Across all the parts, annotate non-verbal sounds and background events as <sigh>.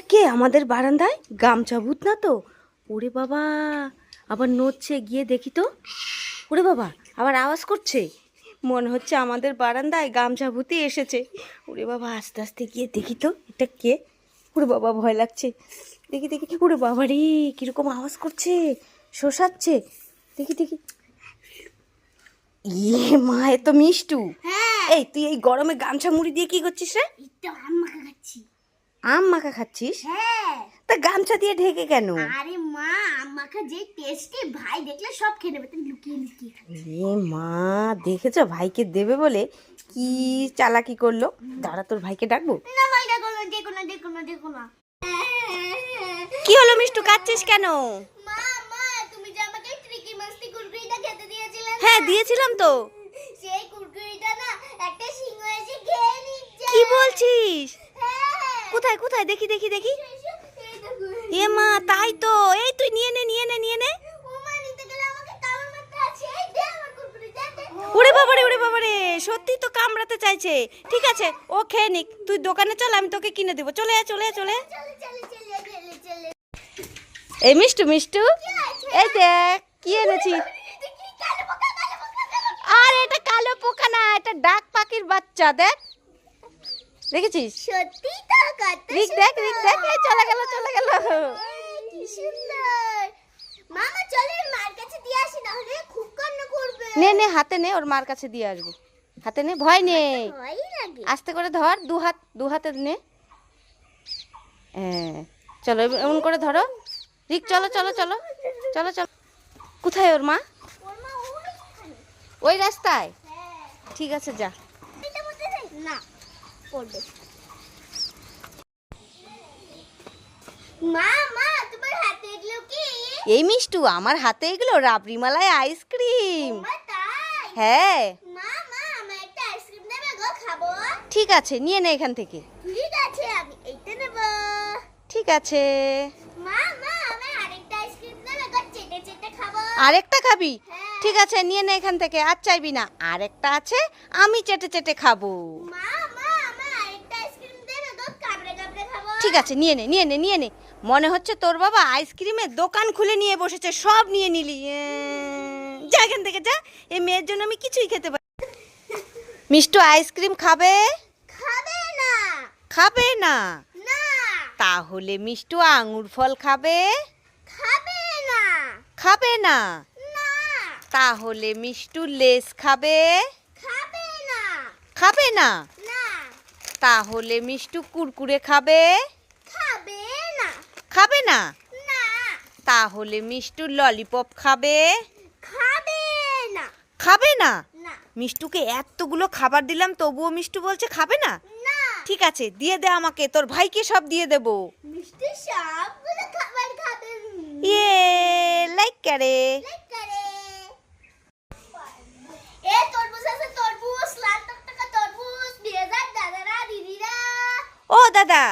আমাদের বারান্দায়? গামছা ভূত না তো? ওরে বাবা আবার নড়ছে গিয়ে দেখি তো। ওরে বাবা আবার আওয়াজ করছে? মনে হচ্ছে আমাদের বারান্দায় গামছা ভূতি এসেছে। ওরে বাবা আস্তে আস্তে গিয়ে দেখি তো এটা কে? ওরে বাবা ভয় লাগছে। দেখি দেখি ওরে বাবা রে কীরকম আওয়াজ করছে শোষাচ্ছে। দেখি দেখি। ইয়ে মা এ তো মিষ্টু। হ্যাঁ। এই তুই এই গরমে গামছা মুড়ি দিয়ে কি করছিস রে? আম মাখা খাচ্ছিস? হ্যাঁ। তা গামছা দিয়ে ঢেকে কেন? আরে মা আম মাখা যে টেস্টি ভাই দেখলে সব খেয়ে নেবে তুমি লুকিয়ে লুকিয়ে এ মা দেখেছ ভাইকে দেবে বলে কি চালাকি করল? দাঁড়া তোর ভাইকে ডাকবো? না ভাই দেখো না দেখো না দেখো না দেখো না। কি হলো মিষ্টু কাচ্ছিস কেন? মা মা তুমি যে আমাকে ট্রিকি মাস্তি কুরকুরিটা খেতে দিয়েছিলে হ্যাঁ দিয়েছিলাম তো। সেই কুরকুরিটা না একটা সিংহ এসে খেয়ে নিচ্ছে। কি বলছিস? কোথায় কোথায়? দেখি দেখি দেখি। এ মা, তাই তো। এই তুই নিয়ে নে নিয়ে নে নিয়ে নে। ওরে বাবারে ওরে বাবারে। সত্যি তো কামড়াতে চাইছে। ঠিক আছে, ও খেয়ে নিক। তুই দোকানে চল, আমি তোকে কিনে দেবো। চলে আয় চলে আয়, চলে এই মিষ্টু মিষ্টু। এই দেখ, কি এনেছি আর, এটা কালো পোকা না, এটা ডাক পাখির বাচ্চা, দেখ। দেখেছিস সত্যি তো কত রিক দেখ রিক দেখ এই চলে গেল চলে গেল। কি সুন্দর। মামা চলে মার কাছে দিয়ে আসি না হলে খুব কান্না করবে। নে নে হাতে নে ওর মার কাছে দিয়ে আসব। হাতে নে ভয় নেই। আস্তে করে ধর দু হাত দু হাতে নে। চলো এমন করে ধরো। রিক চলো চলো চলো চলো চলো। কোথায় ওর মা? ওই রাস্তায়? হ্যাঁ। ঠিক আছে যা। না। পড়বে। মা মা তোমার হাতে এগুলো কি? এই মিষ্টু আমার হাতে এগুলো রাবড়ি মালাই আইসক্রিম হ্যাঁ। মা মা আমার একটা আইসক্রিম দেবে গো খাব। ঠিক আছে নিয়ে নে এখান থেকে। ঠিক আছে আমি এইটা নেব। ঠিক আছে। মা মা আমার আরেকটা আইসক্রিম দেবে গো চেটে চেটে খাব। আরেকটা খাবি? হ্যাঁ। ঠিক আছে নিয়ে নে এখান থেকে আর চাইবি না। আরেকটা আছে আমি চেটে চেটে খাব। মা মা আমার আরেকটা আইসক্রিম দেবে গো কামড়ে কামড়ে খাব ঠিক আছে নিয়ে নে নিয়ে নে নিয়ে নে। মনে হচ্ছে তোর বাবা আইসক্রিমের দোকান খুলে নিয়ে বসেছে সব নিয়ে নিলি। যা এখান থেকে যা এই মেয়ের জন্য আমি কিছুই খেতে পারি মিষ্টু আইসক্রিম খাবে? খাবে না। খাবে না? না। তাহলে মিষ্টু আঙুর ফল খাবে? খাবে না। খাবে না? না। তাহলে মিষ্টু লেস খাবে? খাবে না। খাবে না। তাহলে মিষ্টু কুরকুরে খাবে? খাবে না। খাবে না? না। তাহলে মিষ্টু ললিপপ খাবে? খাবে না। খাবে না? না। মিষ্টুকে এতগুলো খাবার দিলাম তবুও মিষ্টু বলছে খাবে না? না। ঠিক আছে দিয়ে দে আমাকে তোর ভাইকে সব দিয়ে দেব। মিষ্টি সবগুলো খাবার খাবে। ইয়ে লাইক করে। লাইক করে। এ তরমুজ আছে তরমুজ লাল টকটকা তরমুজ নিয়ে দাদারা দিদিরা। ও দাদা?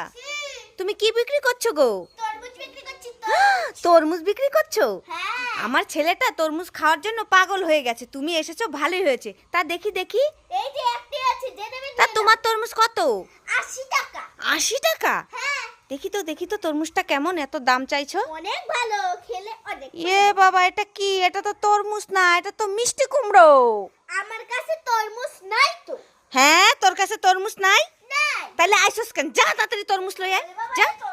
তুমি কি বিক্রি করছ গো? তরমুজ বিক্রি করছি <gasps> হ্যাঁ। আমার ছেলেটা তরমুজ খাওয়ার জন্য পাগল হয়ে গেছে। তুমি এসেছ ভালোই হয়েছে। তা দেখি দেখি। তা তোমার তরমুজ কত? আশি টাকা। আশি টাকা? হ্যাঁ। দেখি তো দেখি তো তরমুজটা কেমন এত দাম চাইছো? অনেক ভালো খেলে অনেক এ বাবা এটা কি? এটা তো তরমুজ না এটা তো মিষ্টি কুমড়ো। আমার কাছে তরমুজ নাই তো। হ্যাঁ তোর কাছে তরমুজ নাই? তাহলে আইসোস কেন? যা তাড়াতাড়ি তরমুজ লই আয়। যা।